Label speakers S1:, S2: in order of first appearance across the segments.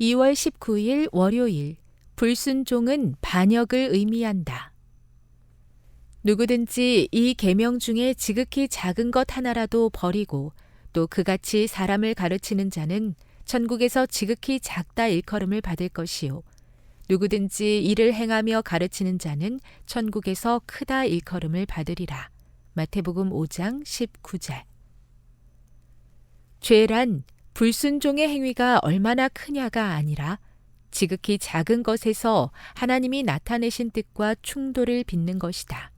S1: 2월 19일 월요일 불순종은 반역을 의미한다. 누구든지 이 계명 중에 지극히 작은 것 하나라도 버리고 또 그같이 사람을 가르치는 자는 천국에서 지극히 작다 일컬음을 받을 것이요 누구든지 이를 행하며 가르치는 자는 천국에서 크다 일컬음을 받으리라. 마태복음 5장 19절. 죄란 불순종의 행위가 얼마나 크냐가 아니라 지극히 작은 것에서 하나님이 나타내신 뜻과 충돌을 빚는 것이다.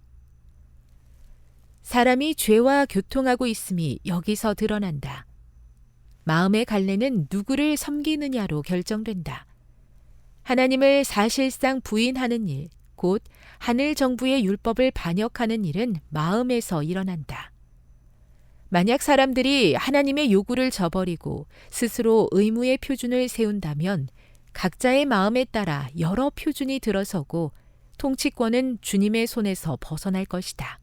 S1: 사람이 죄와 교통하고 있음이 여기서 드러난다. 마음의 갈래는 누구를 섬기느냐로 결정된다. 하나님을 사실상 부인하는 일, 곧 하늘 정부의 율법을 반역하는 일은 마음에서 일어난다. 만약 사람들이 하나님의 요구를 저버리고 스스로 의무의 표준을 세운다면 각자의 마음에 따라 여러 표준이 들어서고 통치권은 주님의 손에서 벗어날 것이다.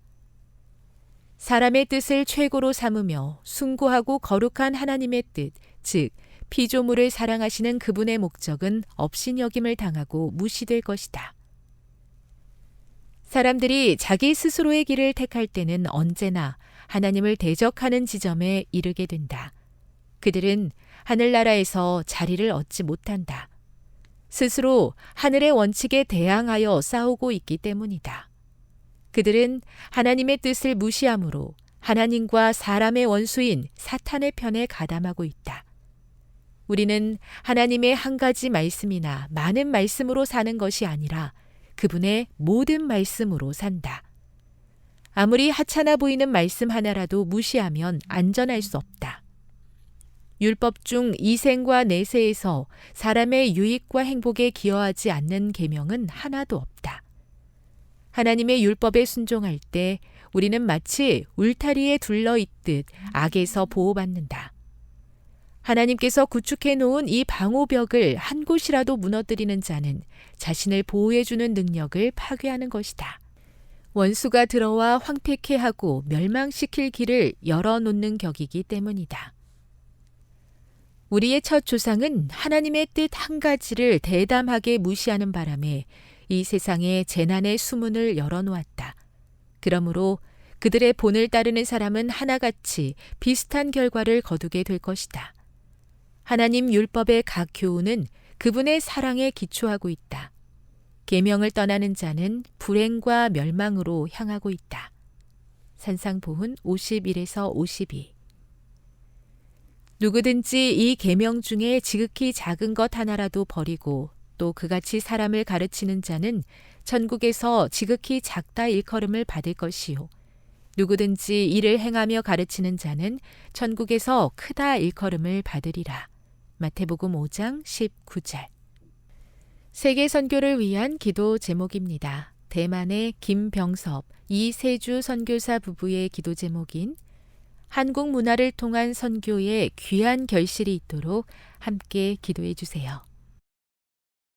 S1: 사람의 뜻을 최고로 삼으며 숭고하고 거룩한 하나님의 뜻, 즉 피조물을 사랑하시는 그분의 목적은 업신여김을 당하고 무시될 것이다. 사람들이 자기 스스로의 길을 택할 때는 언제나 하나님을 대적하는 지점에 이르게 된다. 그들은 하늘나라에서 자리를 얻지 못한다. 스스로 하늘의 원칙에 대항하여 싸우고 있기 때문이다. 그들은 하나님의 뜻을 무시함으로 하나님과 사람의 원수인 사탄의 편에 가담하고 있다. 우리는 하나님의 한 가지 말씀이나 많은 말씀으로 사는 것이 아니라 그분의 모든 말씀으로 산다. 아무리 하찮아 보이는 말씀 하나라도 무시하면 안전할 수 없다. 율법 중 이생과 내세에서 사람의 유익과 행복에 기여하지 않는 계명은 하나도 없다. 하나님의 율법에 순종할 때 우리는 마치 울타리에 둘러 있듯 악에서 보호받는다. 하나님께서 구축해 놓은 이 방호벽을 한 곳이라도 무너뜨리는 자는 자신을 보호해 주는 능력을 파괴하는 것이다. 원수가 들어와 황폐케 하고 멸망시킬 길을 열어놓는 격이기 때문이다. 우리의 첫 조상은 하나님의 뜻 한 가지를 대담하게 무시하는 바람에 이 세상에 재난의 수문을 열어놓았다. 그러므로 그들의 본을 따르는 사람은 하나같이 비슷한 결과를 거두게 될 것이다. 하나님 율법의 각 교훈은 그분의 사랑에 기초하고 있다. 계명을 떠나는 자는 불행과 멸망으로 향하고 있다. 산상보훈 51에서 52 누구든지 이 계명 중에 지극히 작은 것 하나라도 버리고 또 그같이 사람을 가르치는 자는 천국에서 지극히 작다 일컬음을 받을 것이요 누구든지 이를 행하며 가르치는 자는 천국에서 크다 일컬음을 받으리라. 마태복음 5장 19절. 세계 선교를 위한 기도 제목입니다. 대만의 김병섭, 이세주 선교사 부부의 기도 제목인 한국 문화를 통한 선교에 귀한 결실이 있도록 함께 기도해 주세요.